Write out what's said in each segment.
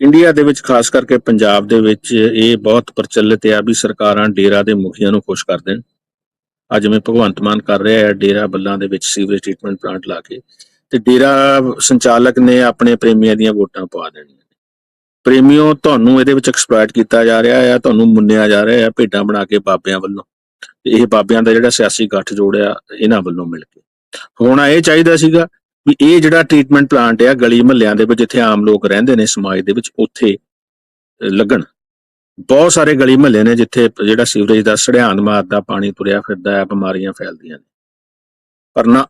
India ਦੇ ਵਿੱਚ ਖਾਸ ਕਰਕੇ ਪੰਜਾਬ ਦੇ ਵਿੱਚ ਇਹ ਬਹੁਤ ਪ੍ਰਚਲਿਤ ਆ ਵੀ ਸਰਕਾਰਾਂ ਡੇਰਾ ਦੇ ਮੁਖੀਆਂ ਨੂੰ ਖੁਸ਼ ਕਰ ਦੇਣ। ਅੱਜ ਜਿਵੇਂ ਭਗਵੰਤ ਮਾਨ ਕਰ ਰਿਹਾ ਹੈ ਡੇਰਾ ਬੱਲਾਂ ਦੇ ਵਿੱਚ ਸੀਵਰੇਜ ਟ੍ਰੀਟਮੈਂਟ ਪਲਾਂਟ ਲਾ ਕੇ ਤੇ ਡੇਰਾ ਸੰਚਾਲਕ ਨੇ ਆਪਣੇ ਪ੍ਰੇਮੀਆਂ ਦੀਆਂ ਵੋਟਾਂ ਪਵਾ ਦੇਣੀਆਂ ਪ੍ਰੇਮੀਓ ਤੁਹਾਨੂੰ ਇਹਦੇ ਵਿੱਚ ਐਕਸਪਲੋਇਟ ਕੀਤਾ ਜਾ ਰਿਹਾ ਹੈ, ਤੁਹਾਨੂੰ ਮੁੰਨਿਆ ਜਾ ਰਿਹਾ ਹੈ, ਭੇਡਾਂ ਬਣਾ ਕੇ ਬਾਬਿਆਂ ਵੱਲੋਂ। ਤੇ ਇਹ ਬਾਬਿਆਂ ਦਾ ਜਿਹੜਾ ਸਿਆਸੀ ਗੱਠ ਜੋੜਿਆ ਇਹਨਾਂ ਵੱਲੋਂ ਮਿਲ ਕੇ। ਹੋਣਾ ਇਹ ਚਾਹੀਦਾ ਸੀਗਾ ਵੀ ਇਹ ਜਿਹੜਾ ਟ੍ਰੀਟਮੈਂਟ ਪਲਾਂਟ ਆ ਗਲੀ ਮਹੱਲਿਆਂ ਦੇ ਵਿੱਚ ਜਿੱਥੇ ਆਮ ਲੋਕ ਰਹਿੰਦੇ ਨੇ ਸਮਾਜ ਦੇ ਵਿੱਚ, ਉੱਥੇ ਲੱਗਣ। ਬਹੁਤ ਸਾਰੇ ਗਲੀ ਮਹੱਲੇ ਨੇ ਜਿੱਥੇ ਜਿਹੜਾ ਸੀਵਰੇਜ ਦਾ ਸੜਿਆਨ ਮਾਰਦਾ, ਪਾਣੀ ਤੁਰਿਆ ਫਿਰਦਾ ਹੈ, ਬਿਮਾਰੀਆਂ ਫੈਲਦੀਆਂ ਨੇ। ਪਰ ਨਾ,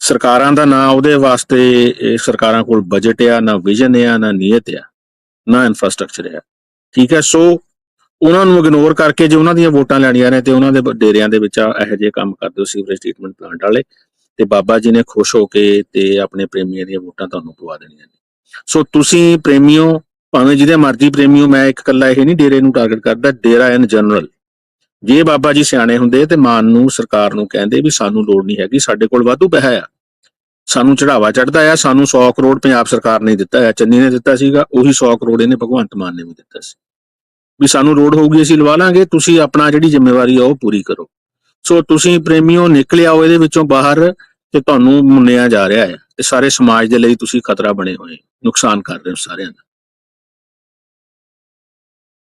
ਸਰਕਾਰਾਂ ਦਾ ਨਾ ਉਹਦੇ ਵਾਸਤੇ ਸਰਕਾਰਾਂ ਕੋਲ ਬਜਟ ਆ, ਨਾ ਵਿਜ਼ਨ ਆ, ਨਾ ਨੀਅਤ ਆ, ਨਾ ਇਨਫਰਾਸਟ੍ਰਕਚਰ ਆ। ਠੀਕ ਹੈ, ਸੋ ਉਹਨਾਂ ਨੂੰ ਇਗਨੋਰ ਕਰਕੇ ਜੇ ਉਹਨਾਂ ਦੀਆਂ ਵੋਟਾਂ ਲੈਣੀਆਂ ਨੇ ਤੇ ਉਹਨਾਂ ਦੇ ਡੇਰਿਆਂ ਦੇ ਵਿੱਚ ਇਹੋ ਜਿਹੇ ਕੰਮ ਕਰਦੇ ਹੋ ਸੀਵਰੇਜ ਟ੍ਰੀਟਮੈਂਟ ਪਲਾਂਟ ਵਾਲੇ। ਤੇ ਬਾਬਾ ਜੀ ਨੇ ਖੁਸ਼ ਹੋ ਕੇ ਤੇ ਆਪਣੇ ਪ੍ਰੇਮੀਆਂ ਦੀਆਂ ਵੋਟਾਂ ਤੁਹਾਨੂੰ ਪਵਾ ਦੇਣੀਆਂ ਨੇ। ਸੋ ਤੁਸੀਂ ਪ੍ਰੇਮੀਓ, ਭਾਵੇਂ ਜਿਹਦੇ ਮਰਜ਼ੀ ਪ੍ਰੇਮੀਓ, ਮੈਂ ਇੱਕ ਇਕੱਲਾ ਇਹ ਨਹੀਂ ਡੇਰੇ ਨੂੰ ਟਾਰਗੇਟ ਕਰਦਾ, ਡੇਰਾ ਇਨ ਜਨਰਲ ਜੇ ਬਾਬਾ ਜੀ ਸਿਆਣੇ ਹੁੰਦੇ ਤੇ ਮਾਨ ਨੂੰ, ਸਰਕਾਰ ਨੂੰ ਕਹਿੰਦੇ ਵੀ ਸਾਨੂੰ ਲੋੜ ਨਹੀਂ ਹੈਗੀ, ਸਾਡੇ ਕੋਲ ਵਾਧੂ ਪੈਸਾ ਆ। ਸਾਨੂੰ ਚੜਾਵਾ ਚੜਦਾ ਆ, ਸਾਨੂੰ 100 ਕਰੋੜ ਪੰਜਾਬ ਸਰਕਾਰ ਨੇ ਦਿੱਤਾ ਆ, ਚੰਨੀ ਨੇ ਦਿੱਤਾ ਸੀਗਾ, ਉਹੀ 100 ਕਰੋੜ ਇਹਨੇ ਭਗਵੰਤ ਮਾਨ ਨੇ ਵੀ ਦਿੱਤਾ ਸੀ। ਵੀ ਸਾਨੂੰ ਲੋੜ ਹੋਊਗੀ, ਅਸੀਂ ਲਵਾ ਲਾਂਗੇ, ਤੁਸੀਂ ਆਪਣਾ ਜਿਹੜੀ ਜ਼ਿੰਮੇਵਾਰੀ ਆ ਉਹ ਪੂਰੀ ਕਰੋ। ਸੋ ਤੁਸੀਂ ਪ੍ਰੇਮੀਓ ਨਿਕਲ ਆਓ ਇਹਦੇ ਵਿੱਚੋਂ ਬਾਹਰ ਤੇ ਤੁਹਾਨੂੰ ਮੁੰਨਿਆ ਜਾ ਰਿਹਾ ਹੈ ਤੇ ਸਾਰੇ ਸਮਾਜ ਦੇ ਲਈ ਤੁਸੀਂ ਖਤਰਾ ਬਣੇ ਹੋਏ ਨੁਕਸਾਨ ਕਰ ਰਹੇ ਹੋ ਸਾਰਿਆਂ ਦਾ।